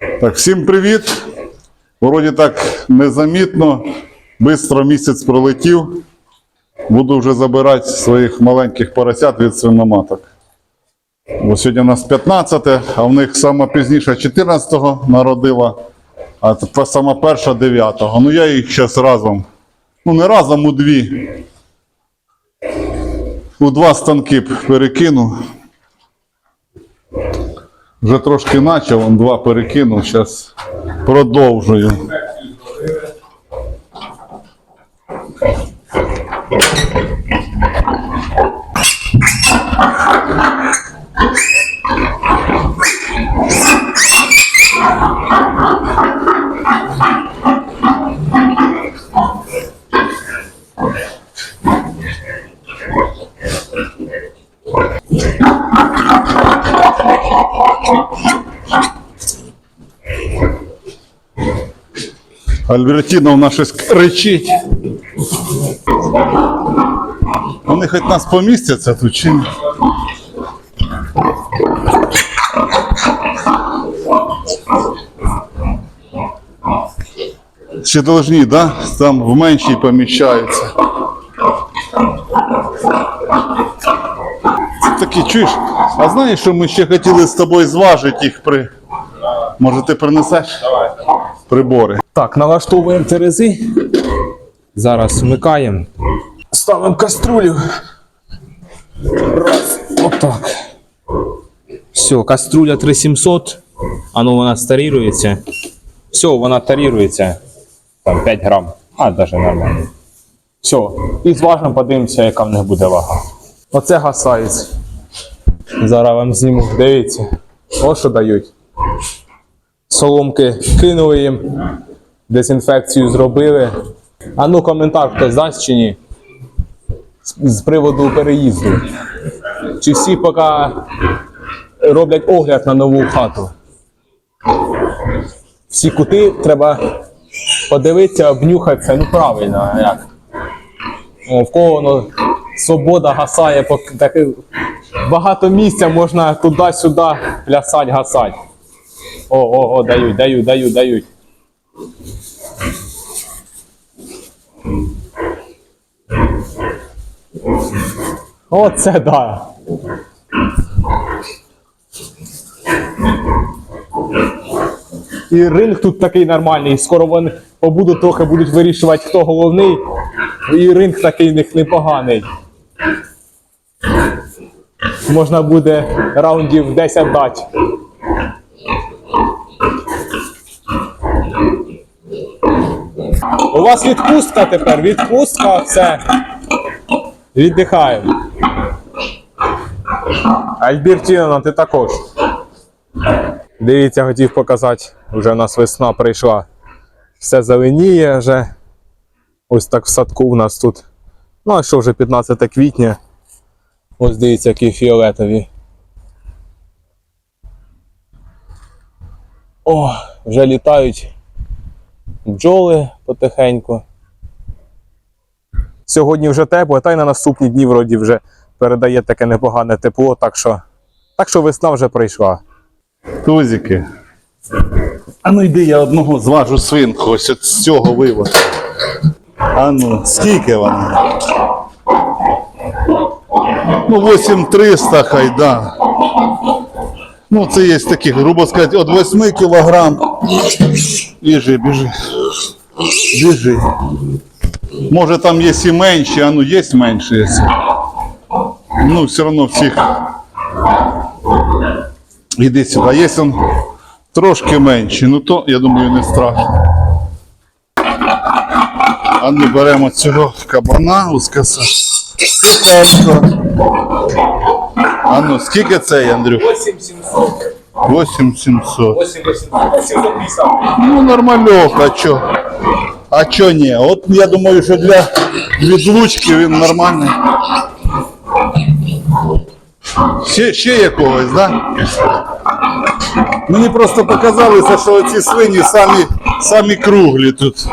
Так, всім привіт. Вроді так незамітно, швидко місяць пролетів. Буду вже забирати своїх маленьких поросят від свиноматок. Бо сьогодні у нас 15, а в них сама пізніша 14-го народила, а сама перша 9-го. Ну я їх зараз разом. Ну не разом, у дві. У два станки перекину. Вже трошки почав, два перекинув, зараз продовжую. Альбертіна в нас щось кричить. Вони хоч нас помістяться тут чи ні? Ще должні, да? Там в меншій поміщаються. Такі, чуєш? А знаєш, що ми ще хотіли з тобою зважити їх при. Може, ти принесеш? Прибори. Так, налаштовуємо терези. Зараз вмикаємо. Ставимо каструлю. Раз. Отак. Все, каструля 3700. А ну вона старірується. Все, вона тарірується. Там 5 грам. А, навіть нормально. Все. І зважимо, подивимося, яка в них буде вага. Оце гасається. Зараз вам зніму. Дивіться. Ось що дають. Соломки кинули їм дезінфекцію зробили. А ну коментар хтось дасть чи ні? З, приводу переїзду. Чи всі поки роблять огляд на нову хату? Всі кути треба подивитися, обнюхатися, ну правильно, як? О, в кого воно свобода гасає, так, багато місця можна туди-сюди плясать, гасать. О, о, о, дають, дають, дають, дають. Оце да. І ринг тут такий нормальний. Скоро вони побудуть трохи будуть вирішувати, хто головний. І ринг такий в них непоганий. Можна буде раундів 10 дати. У вас відпустка тепер, відпустка, все. Віддихаємо. Альбертіна, ти також. Дивіться, хотів показати, вже у нас весна прийшла. Все зеленіє вже. Ось так в садку у нас тут. Ну, а що вже 15 квітня. Ось дивіться, які фіолетові. О, вже літають бджоли потихеньку. Сьогодні вже тепло, та й на наступні дні вроді вже передає таке непогане тепло, так що, так що весна вже прийшла. Тузики. А ну йди, я одного зважу свинку, ось з цього виводу. А ну, скільки вона? Ну, 8300 хай, да. Ну, це є такі, грубо сказати, від 8 кілограм. Біжи, біжи. Біжи. Може там є і менші, а ну є менші. є. Ну, все одно всіх. Іди сюди. Є он трошки менші, ну то, я думаю, не страшно. А ну беремо цього кабана ускаса. Тихенько. А ну, скільки це, Андрюх? 8700. 8700. 8850. Ну, нормальок, а чо? А чо ні? От я думаю, що для відлучки він нормальний. Ще, ще якогось, да? Мені просто показалося, що ці свині самі, самі круглі тут.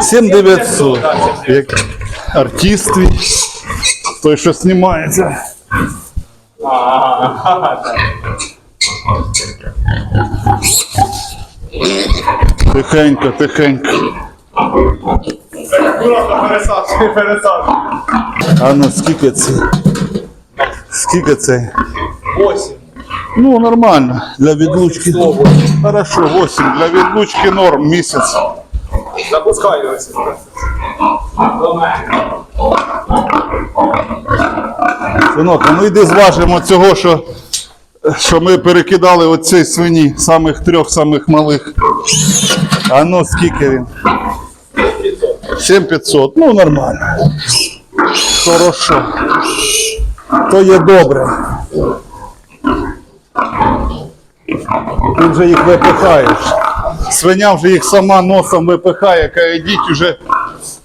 7900. Як артист той, що знімається. Тихенько, тихенько. А ну скільки це? Скільки це? Восемь. Ну, нормально. Для відлучки. Хорошо, 8. Для відлучки норм місяць. Запускай його. До мене. Синок, а ну йди зважимо цього, що, що ми перекидали оцій свині, самих трьох самих малих. А ну скільки він? 7500. Ну нормально. Хорошо. То є добре. Ти вже їх випихаєш. Свиня вже їх сама носом випихає, каже, йдіть уже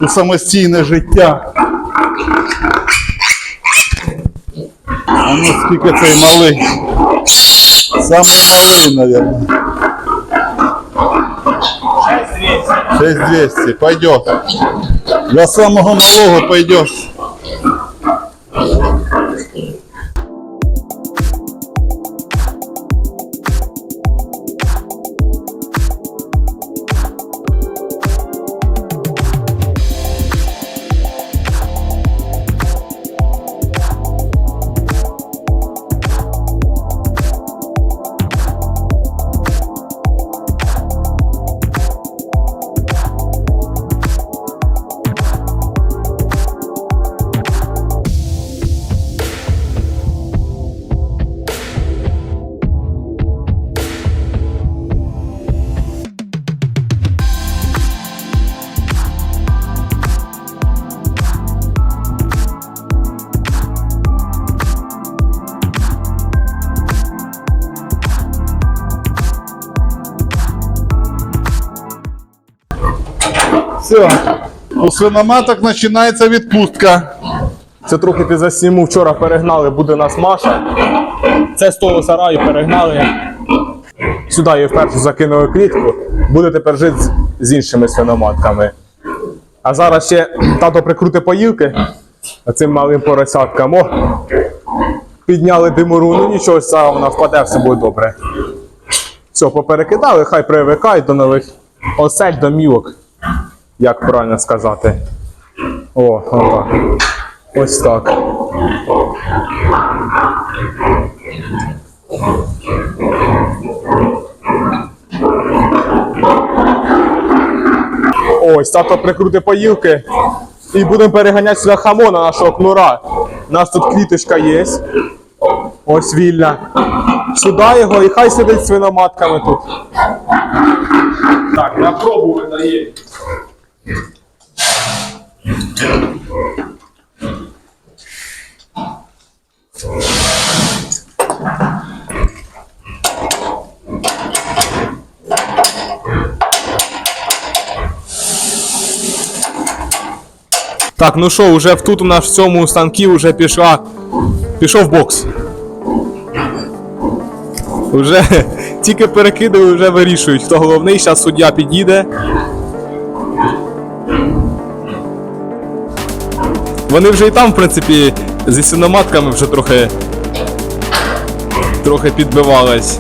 у самостійне життя. А ну скільки цей малий? Самий малий, мабуть. 6200, пойдет. Для самого малого пойдет. Все. У свиноматок починається відпустка. Це трохи ти засніму. Вчора перегнали, буде нас Маша. Це з того сараю перегнали. Сюди її вперше закинули клітку. Буде тепер жити з, іншими свиноматками. А зараз ще тато прикрути поїлки цим малим поросяткам. О, підняли димуру, ну нічого, зараз вона впаде, все буде добре. Все, поперекидали, хай привикають до нових осель, домівок. Як правильно сказати. О, отак. Ось так. Ось, тато прикрути поїлки. І будемо переганяти сюди хамона нашого кнура. У нас тут кліточка є. Ось вільна. Сюди його і хай сидить свиноматками тут. Так, на пробу видає. Так, ну що, вже тут у нас в цьому станкі вже пішла. Пішов бокс. Вже тільки перекидали, вже вирішують, хто головний. Зараз суддя підійде. Вони вже і там, в принципі, зі синоматками вже трохи. Трохи підбивались.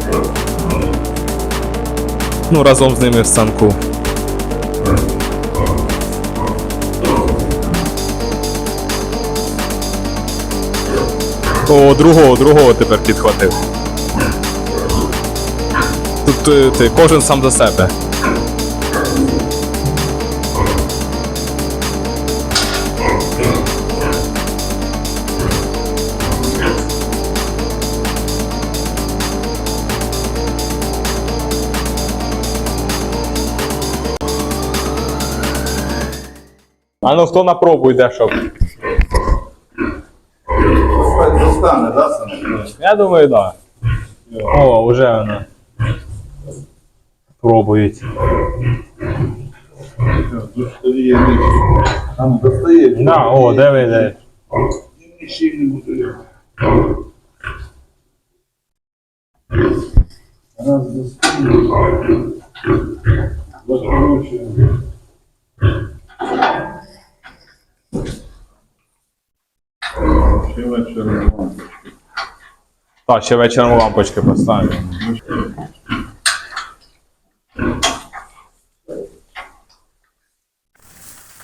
Ну, разом з ними в станку. О, другого, другого тепер підхватив. Тут е, ти, кожен сам за себе. А ну хто на пробу йде, щоб? Достане, да, синок? Я думаю, так. Да. О, вже воно. Пробують. Там достає. Да, о, диви, диви. Раз достає. Закручує. Вечором. Так, ще вечором лампочки поставимо.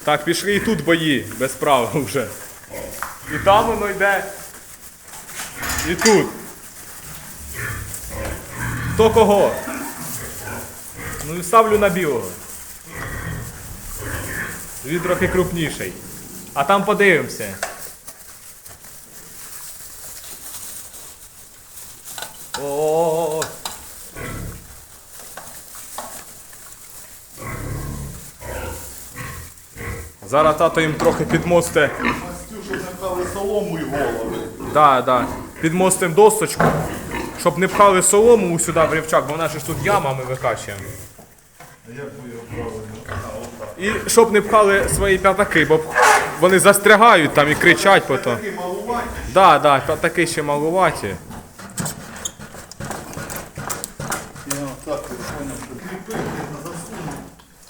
Так, пішли і тут бої, без права вже. І там воно йде. І тут. Хто кого? Ну, ставлю на білого. Він трохи крупніший. А там подивимося. О. Зараз тато їм трохи підмосте. Настюшу напали солому і голови. Да, да. Підмостим досточку, щоб не пхали солому сюди в рівчак, бо в нас же ж тут яма, ми викачуємо. І щоб не пхали свої п'ятаки, бо вони застрягають там і кричать потім. Малуваті. Да, да, п'ятаки ще малуваті. Я так поняв, що кріпив, засунув.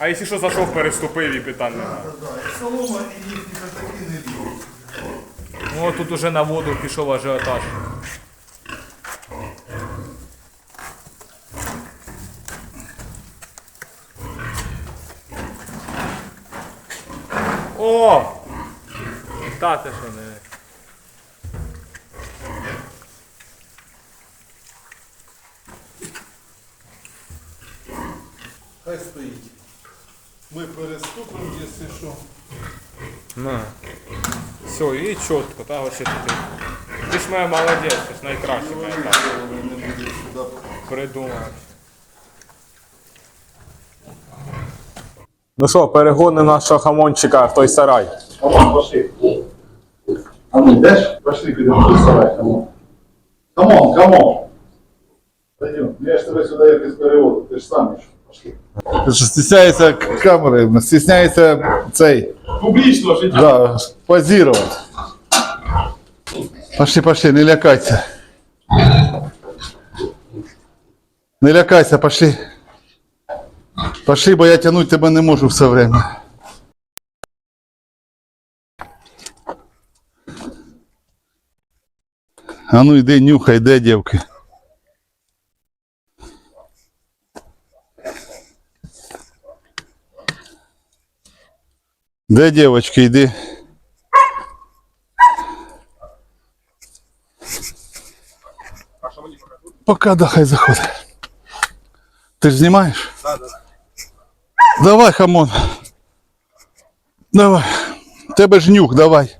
А якщо що зайшов, переступив і питань немає. Солома і їхні такі не лізуть. Ну тут уже на воду пішов ажіотаж. О! Та ти що не. Ми переступимо, якщо що. На. Все, і чітко, та вообще ти. Ти ж моя молодець, ти ж найкраще моя так. Придумав. Ну що, перегони нашого хамончика в той сарай. Камон, пошли. А ну, йдеш? Пошли, підемо до сарай, камон. Камон, камон. Пойдем. Я ж тебе сюди якось переводу, ти ж сам ішов. Стісняється камери, стісняється цей. Публічно життя. Да, позировать. Пошли, пошли, не лякайся. Не лякайся, пошли. Пошли, бо я тянуть тебе не можу все время. А ну йди, нюхай, де дівки. Де дівочки, йди. Пока да, хай заходить. Ти ж знімаєш? Да, да. Давай, хамон. Давай. Тебе ж нюх, давай.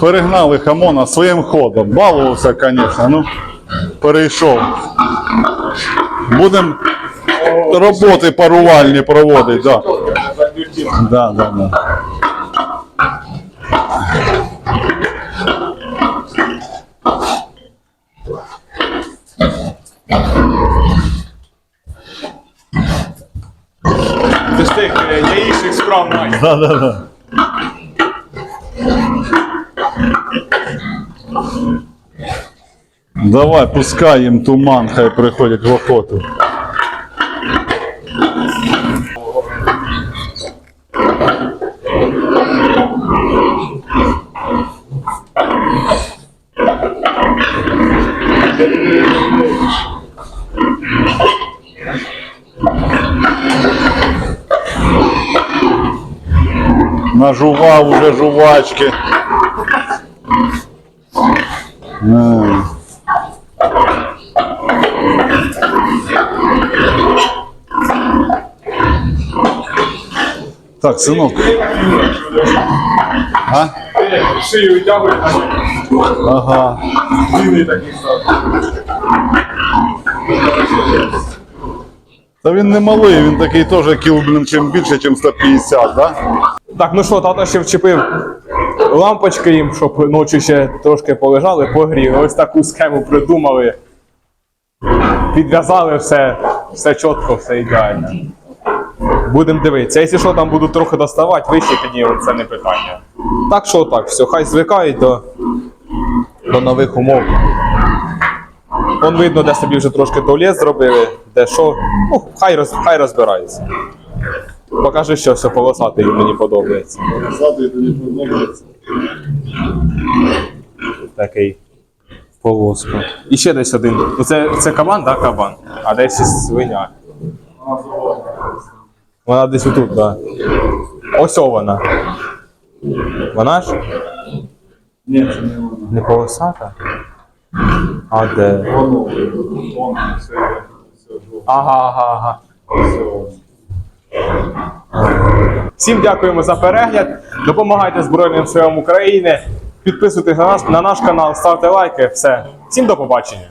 Перегнали хамона своїм ходом. Балувався, звісно, ну перейшов. Будемо роботи парувальні проводити, да. Да, да, да. Ти ж тих е, справ має. Да, да, да. Давай, пускай їм туман, хай приходять в охоту. Нажував уже жувачки. Е. Так, синок. А? Шию витягує, Ага. длинний такий став. Та він не малий, він такий теж кіл, блін, чим більше, чим 150, да? Так, ну що, тато ще вчепив лампочки їм, щоб ночі ще трошки полежали, погріли. Ось таку схему придумали. Підв'язали все, все чітко, все ідеально. Будемо дивитися. Якщо що, там буду трохи доставати, вище тоді це не питання. Так що так, все, хай звикають до, до нових умов. Вон видно, де собі вже трошки туалет зробили, де що. Ну, хай, роз, хай розбираються. Покажи, що все полосатий мені подобається. Ззаду тобі подобається. Такий полоска. І ще десь один. Ну це, це кабан, так, кабан. А десь свиня. Вона десь отут, так. Да. Ось вона. Вона ж Ні, це не воно. не полосата? А де? Воно, Ага, ага, ага. Всім дякуємо за перегляд. Допомагайте Збройним силам України. Підписуйтесь на наш, на наш канал, ставте лайки. Все. Всім до побачення.